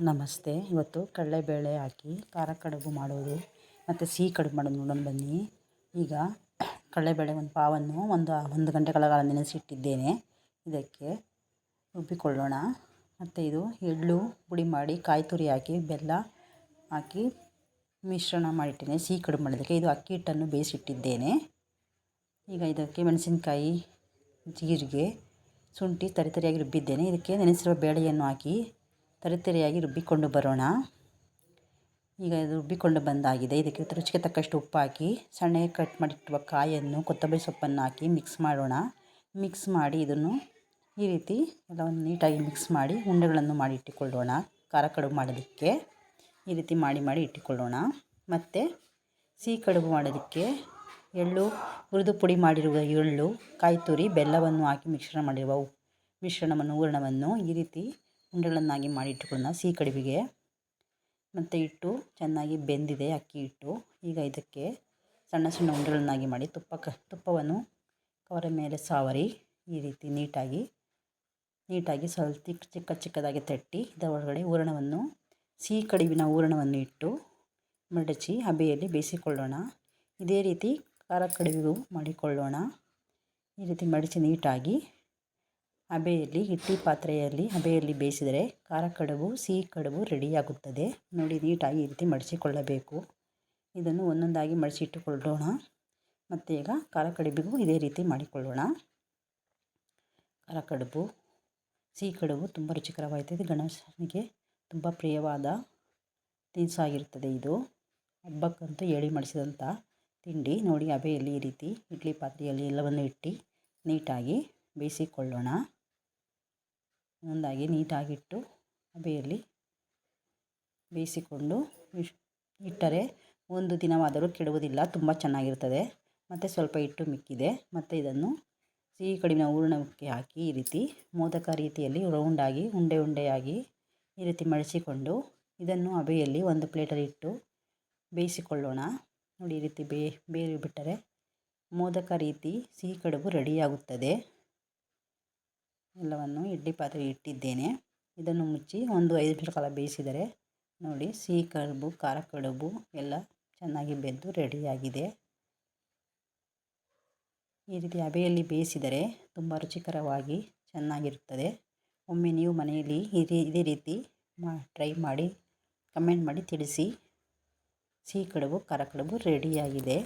ನಮಸ್ತೆ. ಇವತ್ತು ಕಡಲೆಬೇಳೆ ಹಾಕಿ ಖಾರ ಕಡುಬು ಮಾಡೋದು. ಮತ್ತು ಸಿಹಿ ಕಡುಬು ಮಾಡೋದು ನೋಡೋಣ ಬನ್ನಿ. ಈಗ ಕಡಲೆಬೇಳೆ ಒಂದು ಪಾವನ್ನು ಒಂದು ಒಂದು ಗಂಟೆಗಳ ಕಾಲ ನೆನೆಸಿಟ್ಟಿದ್ದೇನೆ. ಇದಕ್ಕೆ ರುಬ್ಬಿಕೊಳ್ಳೋಣ. ಮತ್ತು ಇದು ಎಳ್ಳು ಪುಡಿ ಮಾಡಿ ಕಾಯಿ ತುರಿ ಹಾಕಿ, ಬೆಲ್ಲ ಹಾಕಿ ಮಿಶ್ರಣ ಮಾಡಿಟ್ಟೇನೆ ಸಿಹಿ ಕಡುಬು ಮಾಡೋದಕ್ಕೆ ಇದು ಅಕ್ಕಿ ಹಿಟ್ಟನ್ನು ಬೇಯಿಸಿಟ್ಟಿದ್ದೇನೆ. ಈಗ ಇದಕ್ಕೆ ಮೆಣಸಿನಕಾಯಿ, ಜೀರಿಗೆ, ಶುಂಠಿ ತರಿತರಿಯಾಗಿ ರುಬ್ಬಿದ್ದೇನೆ. ಇದಕ್ಕೆ ನೆನೆಸಿರುವ ಬೇಳೆಯನ್ನು ಹಾಕಿ ತರಿತರಿಯಾಗಿ ರುಬ್ಬಿಕೊಂಡು ಬರೋಣ. ಈಗ ಇದು ರುಬ್ಬಿಕೊಂಡು ಬಂದಾಗಿದೆ. ಇದಕ್ಕೆ ರುಚಿಗೆ ತಕ್ಕಷ್ಟು ಉಪ್ಪು ಹಾಕಿ ಸಣ್ಣಗೆ ಕಟ್ ಮಾಡಿಟ್ಟಿರುವ ಕಾಯನ್ನು, ಕೊತ್ತಂಬರಿ ಸೊಪ್ಪನ್ನು ಹಾಕಿ ಮಿಕ್ಸ್ ಮಾಡೋಣ. ಮಿಕ್ಸ್ ಮಾಡಿ ಇದನ್ನು ಈ ರೀತಿ ಎಲ್ಲವನ್ನು ನೀಟಾಗಿ ಮಿಕ್ಸ್ ಮಾಡಿ ಉಂಡೆಗಳನ್ನು ಮಾಡಿ ಇಟ್ಟುಕೊಳ್ಳೋಣ. ಖಾರ ಕಡುಬು ಮಾಡೋದಕ್ಕೆ ಈ ರೀತಿ ಮಾಡಿ ಮಾಡಿ ಇಟ್ಟುಕೊಳ್ಳೋಣ. ಮತ್ತು ಸಿಹಿ ಕಡುಬು ಮಾಡೋದಕ್ಕೆ ಎಳ್ಳು, ಹುರಿದು ಪುಡಿ ಮಾಡಿರುವ ಎಳ್ಳು ಕಾಯಿ ತುರಿ ಬೆಲ್ಲವನ್ನು ಹಾಕಿ ಮಿಶ್ರಣ ಮಾಡಿರುವ ಮಿಶ್ರಣವನ್ನು, ಹೂರಣವನ್ನು ಈ ರೀತಿ ಉಂಡೆಗಳನ್ನಾಗಿ ಮಾಡಿ ಇಟ್ಟುಕೊಳ್ಳೋಣ ಸಿಹಿ ಕಡುಬಿಗೆ ಮತ್ತು ಹಿಟ್ಟು ಚೆನ್ನಾಗಿ ಬೆಂದಿದೆ, ಅಕ್ಕಿ ಹಿಟ್ಟು. ಈಗ ಇದಕ್ಕೆ ಸಣ್ಣ ಸಣ್ಣ ಉಂಡೆಗಳನ್ನಾಗಿ ಮಾಡಿ ತುಪ್ಪ ಕ, ತುಪ್ಪವನ್ನು ಕವರ ಮೇಲೆ ಸಾವರಿ ಈ ರೀತಿ ನೀಟಾಗಿ ನೀಟಾಗಿ ಸ್ವಲ್ಪ ಚಿಕ್ಕ ಚಿಕ್ಕದಾಗಿ ತಟ್ಟಿ ಇದರ ಒಳಗಡೆ ಹೂರಣವನ್ನು, ಸಿಹಿ ಕಡುಬಿನ ಹೂರಣವನ್ನು ಇಟ್ಟು ಮಡಚಿ ಹಬೆಯಲ್ಲಿ ಬೇಯಿಸಿಕೊಳ್ಳೋಣ. ಇದೇ ರೀತಿ ಖಾರ ಕಡುಬಿಗೂ ಮಾಡಿಕೊಳ್ಳೋಣ. ಈ ರೀತಿ ಮಡಚಿ ನೀಟಾಗಿ ಹಬೆಯಲ್ಲಿ ಇಡ್ಲಿ ಪಾತ್ರೆಯಲ್ಲಿ ಹಬೆಯಲ್ಲಿ ಬೇಯಿಸಿದರೆ ಖಾರ ಕಡುಬು, ಸಿಹಿ ಕಡುಬು ರೆಡಿಯಾಗುತ್ತದೆ. ನೋಡಿ, ನೀಟಾಗಿ ಈ ರೀತಿ ಮಡಿಸಿಕೊಳ್ಳಬೇಕು ಇದನ್ನು ಒಂದೊಂದಾಗಿ ಮಡಿಸಿಟ್ಟುಕೊಳ್ಳೋಣ ಮತ್ತು ಈಗ ಖಾರ ಕಡುಬಿಗೂ ಇದೇ ರೀತಿ ಮಾಡಿಕೊಳ್ಳೋಣ. ಖಾರ ಕಡುಬು, ಸಿಹಿ ಕಡುಬು ತುಂಬ ರುಚಿಕರವಾಗುತ್ತದೆ ಗಣೇಶನಿಗೆ ತುಂಬ ಪ್ರಿಯವಾದ ತಿನಿಸಾಗಿರುತ್ತದೆ ಇದು. ಹಬ್ಬಕ್ಕಂತೂ ಹೇಳಿ ಮಾಡಿಸಿದಂಥ ತಿಂಡಿ. ನೋಡಿ, ಹಬೆಯಲ್ಲಿ ಈ ರೀತಿ ಇಡ್ಲಿ ಪಾತ್ರೆಯಲ್ಲಿ ಎಲ್ಲವನ್ನು ಇಟ್ಟು ನೀಟಾಗಿ ಬೇಯಿಸಿಕೊಳ್ಳೋಣ. ಒಂದಾಗಿ ನೀಟಾಗಿಟ್ಟು ಹಬೆಯಲ್ಲಿ ಬೇಯಿಸಿಕೊಂಡು ಇಟ್ಟರೆ ಒಂದು ದಿನವಾದರೂ ಕೆಡುವುದಿಲ್ಲ, ತುಂಬ ಚೆನ್ನಾಗಿರ್ತದೆ. ಮತ್ತು ಸ್ವಲ್ಪ ಹಿಟ್ಟು ಮಿಕ್ಕಿದೆ. ಮತ್ತು ಇದನ್ನು ಸಿಹಿ ಕಡಿಮೆ ಹೂರಣಕ್ಕೆ ಹಾಕಿ ಈ ರೀತಿ ಮೋದಕ ರೀತಿಯಲ್ಲಿ ರೌಂಡಾಗಿ, ಉಂಡೆ ಉಂಡೆಯಾಗಿ ಈ ರೀತಿ ಮಡಿಸಿಕೊಂಡು ಇದನ್ನು ಹಬೆಯಲ್ಲಿ ಒಂದು ಪ್ಲೇಟಲ್ಲಿ ಇಟ್ಟು ಬೇಯಿಸಿಕೊಳ್ಳೋಣ. ನೋಡಿ ಈ ರೀತಿ ಬೇರೆ ಬಿಟ್ಟರೆ ಮೋದಕ ರೀತಿ ಸಿಹಿ ಕಡುಬು ರೆಡಿಯಾಗುತ್ತದೆ. ಎಲ್ಲವನ್ನು ಇಡ್ಲಿ ಪಾತ್ರೆಗೆ ಇಟ್ಟಿದ್ದೇನೆ. ಇದನ್ನು ಮುಚ್ಚಿ ಒಂದು ಐದು ನಿಮಿಷ ಕಾಲ ಬೇಯಿಸಿದರೆ ನೋಡಿ ಸಿಹಿ ಕಡುಬು, ಖಾರ ಕಡುಬು ಎಲ್ಲ ಚೆನ್ನಾಗಿ ಬೆಂದು ರೆಡಿಯಾಗಿದೆ ಈ ರೀತಿ ಹಬೆಯಲ್ಲಿ ಬೇಯಿಸಿದರೆ ತುಂಬ ರುಚಿಕರವಾಗಿ ಚೆನ್ನಾಗಿರುತ್ತದೆ. ಒಮ್ಮೆ ನೀವು ಮನೆಯಲ್ಲಿ ಇದೇ ಇದೇ ರೀತಿ ಮಾ ಟ್ರೈ ಮಾಡಿ ಕಮೆಂಟ್ ಮಾಡಿ ತಿಳಿಸಿ. ಸಿಹಿ ಕಡುಬು, ಖಾರ ಕಡುಬು ರೆಡಿಯಾಗಿದೆ